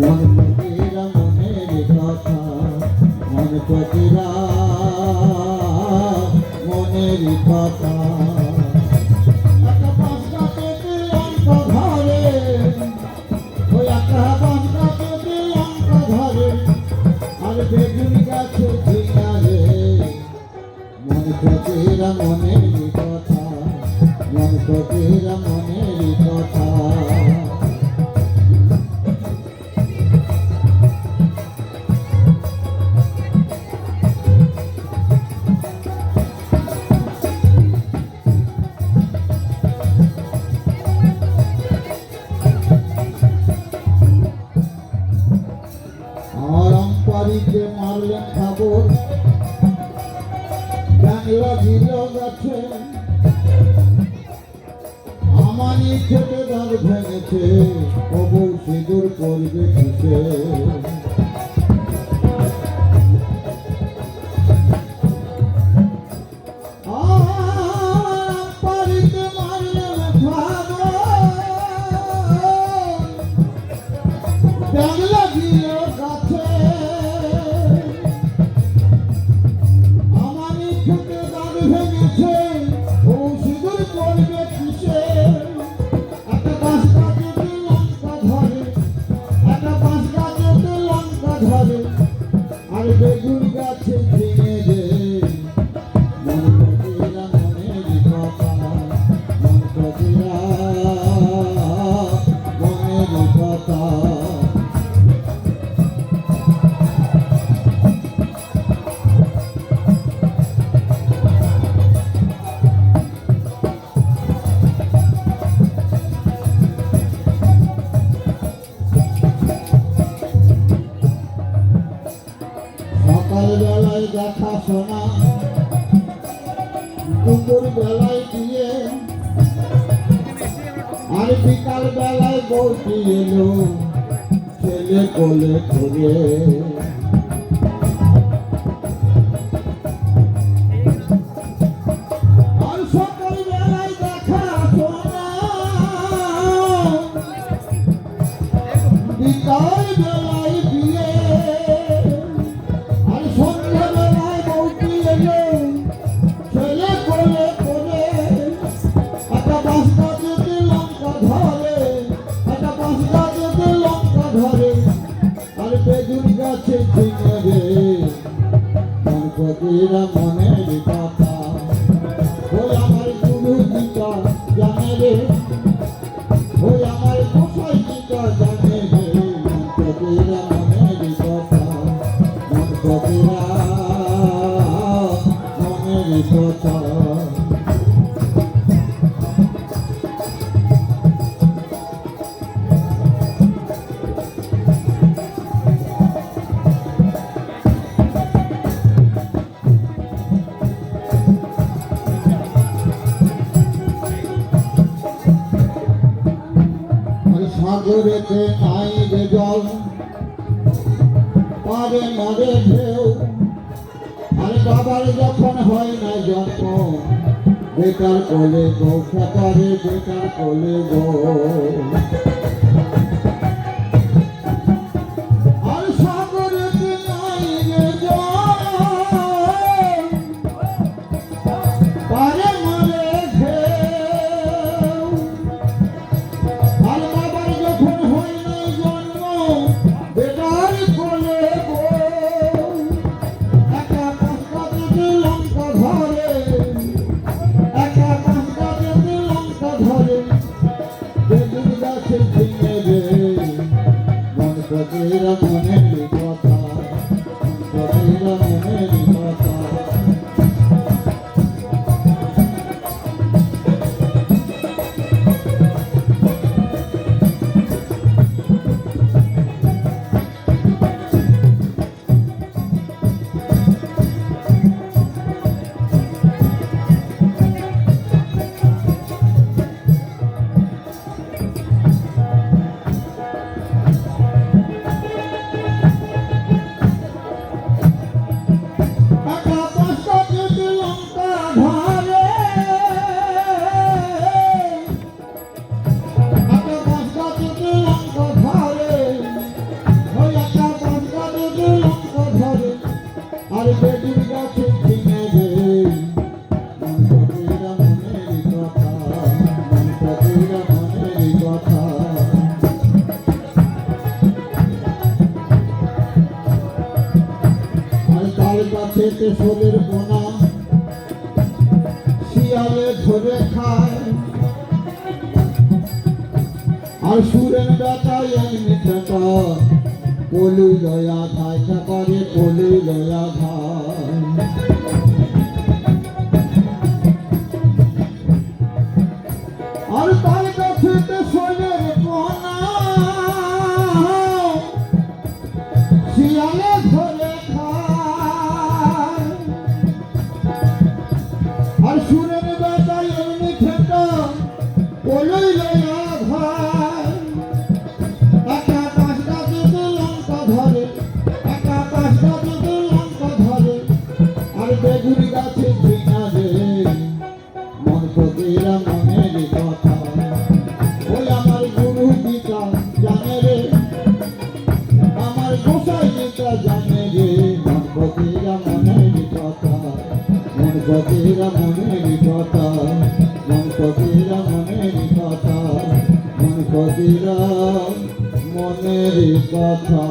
মন প্রতিরা মনের কথা মন প্রতিরা মনের কথা। একটা পাঁচটা পেতে অঙ্ক আমানি খেতে দাঁত ভেঙেছে কবু সিঁদুর করবে কিসে? সকাল বেলায় দেখা শোনা। দুপুর বেলায় দিয়ে আর বিকাল বেলায় বউটি এলো ছেলে কোলে করে বিকাল বেলায় প্রতিরা মনের কথা। ওই আমার গুরু দিকা জানে রে। ওই আমার কোথায় দিকা জানে রে। মন প্রতিরা মনের কথা মন প্রতিরা মনের কথা। সাগরেতে নাই যে জল পারে মরে ঢেউ। আর বাবার যখন হয় না জন্ম বেকার কলে খেপারে বেকার কলে গো Oh. you. গাছেতে সোলের বোনা, শিয়ালে ধরে খায়। আর সুরেন বেটায় মিঠেটা কলু দয়া খায় করে কলু। মনের কথা ওই আমার গুরু পিতা জানে রে। আমার রে। মন মনের কথা, মন মনের কথা, মন মন মনের কথা।